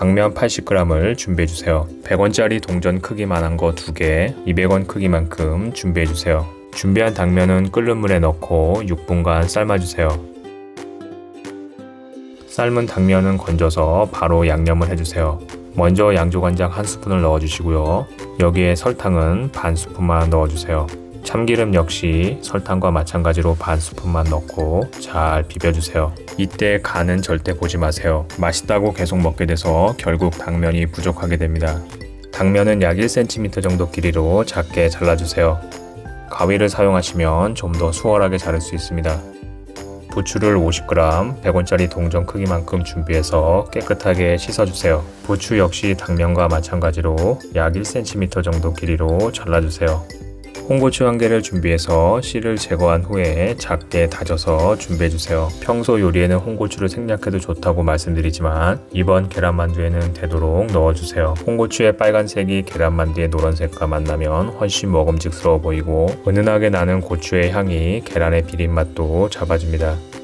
당면 80g을 준비해주세요. 100원짜리 동전 크기만한 거 2개, 200원 크기만큼 준비해주세요. 준비한 당면은 끓는 물에 넣고 6분간 삶아주세요. 삶은 당면은 건져서 바로 양념을 해주세요. 먼저 양조간장 한 스푼을 넣어주시고요. 여기에 설탕은 반 스푼만 넣어주세요. 참기름 역시 설탕과 마찬가지로 반 스푼만 넣고 잘 비벼주세요. 이때 간은 절대 보지 마세요. 맛있다고 계속 먹게 돼서 결국 당면이 부족하게 됩니다. 당면은 약 1cm 정도 길이로 작게 잘라주세요. 가위를 사용하시면 좀 더 수월하게 자를 수 있습니다. 부추를 50g, 100원짜리 동전 크기만큼 준비해서 깨끗하게 씻어주세요. 부추 역시 당면과 마찬가지로 약 1cm 정도 길이로 잘라주세요. 홍고추 한 개를 준비해서 씨를 제거한 후에 작게 다져서 준비해주세요. 평소 요리에는 홍고추를 생략해도 좋다고 말씀드리지만 이번 계란만두에는 되도록 넣어주세요. 홍고추의 빨간색이 계란만두의 노란색과 만나면 훨씬 먹음직스러워 보이고 은은하게 나는 고추의 향이 계란의 비린맛도 잡아줍니다.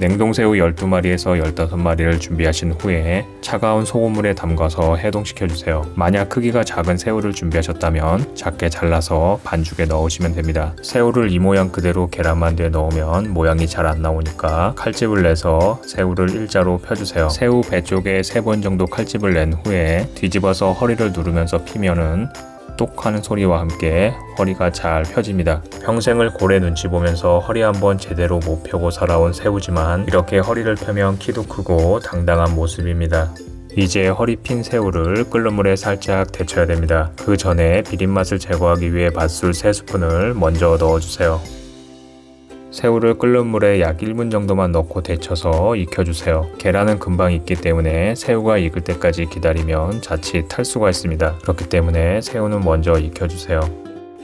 냉동새우 12마리에서 15마리를 준비하신 후에 차가운 소금물에 담가서 해동시켜주세요. 만약 크기가 작은 새우를 준비하셨다면 작게 잘라서 반죽에 넣으시면 됩니다. 새우를 이 모양 그대로 계란만두에 넣으면 모양이 잘 안 나오니까 칼집을 내서 새우를 일자로 펴주세요. 새우 배 쪽에 3번 정도 칼집을 낸 후에 뒤집어서 허리를 누르면서 피면은 똑 하는 소리와 함께 허리가 잘 펴집니다. 평생을 고래 눈치 보면서 허리 한번 제대로 못 펴고 살아온 새우지만 이렇게 허리를 펴면 키도 크고 당당한 모습입니다. 이제 허리 핀 새우를 끓는 물에 살짝 데쳐야 됩니다. 그 전에 비린맛을 제거하기 위해 맛술 3스푼을 먼저 넣어주세요. 새우를 끓는 물에 약 1분 정도만 넣고 데쳐서 익혀주세요. 계란은 금방 익기 때문에 새우가 익을 때까지 기다리면 자칫 탈 수가 있습니다. 그렇기 때문에 새우는 먼저 익혀주세요.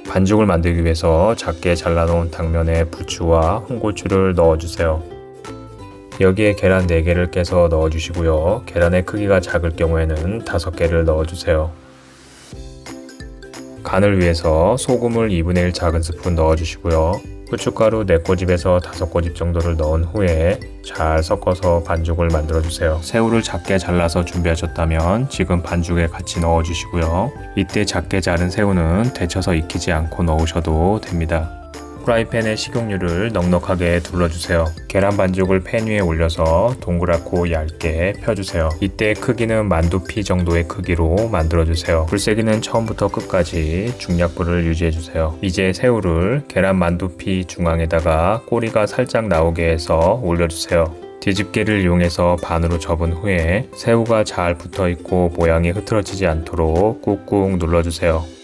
반죽을 만들기 위해서 작게 잘라놓은 당면에 부추와 홍고추를 넣어주세요. 여기에 계란 4개를 깨서 넣어주시고요. 계란의 크기가 작을 경우에는 5개를 넣어주세요. 간을 위해서 소금을 2분의 1 작은 스푼 넣어주시고요. 후춧가루 4꼬집에서 5꼬집 정도를 넣은 후에 잘 섞어서 반죽을 만들어 주세요. 새우를 작게 잘라서 준비하셨다면 지금 반죽에 같이 넣어 주시고요. 이때 작게 자른 새우는 데쳐서 익히지 않고 넣으셔도 됩니다. 프라이팬에 식용유를 넉넉하게 둘러주세요. 계란 반죽을 팬 위에 올려서 동그랗고 얇게 펴주세요. 이때 크기는 만두피 정도의 크기로 만들어주세요. 불세기는 처음부터 끝까지 중약불을 유지해주세요. 이제 새우를 계란 만두피 중앙에다가 꼬리가 살짝 나오게 해서 올려주세요. 뒤집개를 이용해서 반으로 접은 후에 새우가 잘 붙어 있고 모양이 흐트러지지 않도록 꾹꾹 눌러주세요.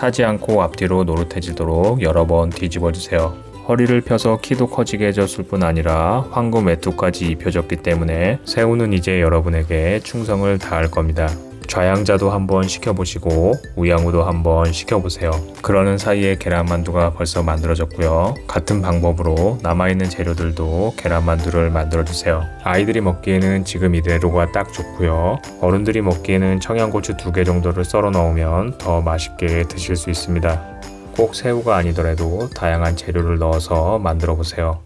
타지 않고 앞뒤로 노릇해지도록 여러 번 뒤집어 주세요. 허리를 펴서 키도 커지게 해줬을 뿐 아니라 황금 외투까지 입혀졌기 때문에 새우는 이제 여러분에게 충성을 다할 겁니다. 좌양자도 한번 시켜보시고 우양우도 한번 시켜보세요. 그러는 사이에 계란만두가 벌써 만들어졌고요. 같은 방법으로 남아있는 재료들도 계란만두를 만들어주세요. 아이들이 먹기에는 지금 이대로가 딱 좋고요. 어른들이 먹기에는 청양고추 두 개 정도를 썰어 넣으면 더 맛있게 드실 수 있습니다. 꼭 새우가 아니더라도 다양한 재료를 넣어서 만들어 보세요.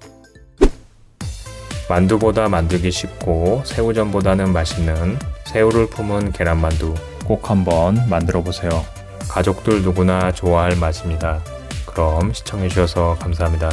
만두보다 만들기 쉽고 새우전보다는 맛있는 새우를 품은 계란만두 꼭 한번 만들어 보세요. 가족들 누구나 좋아할 맛입니다. 그럼 시청해주셔서 감사합니다.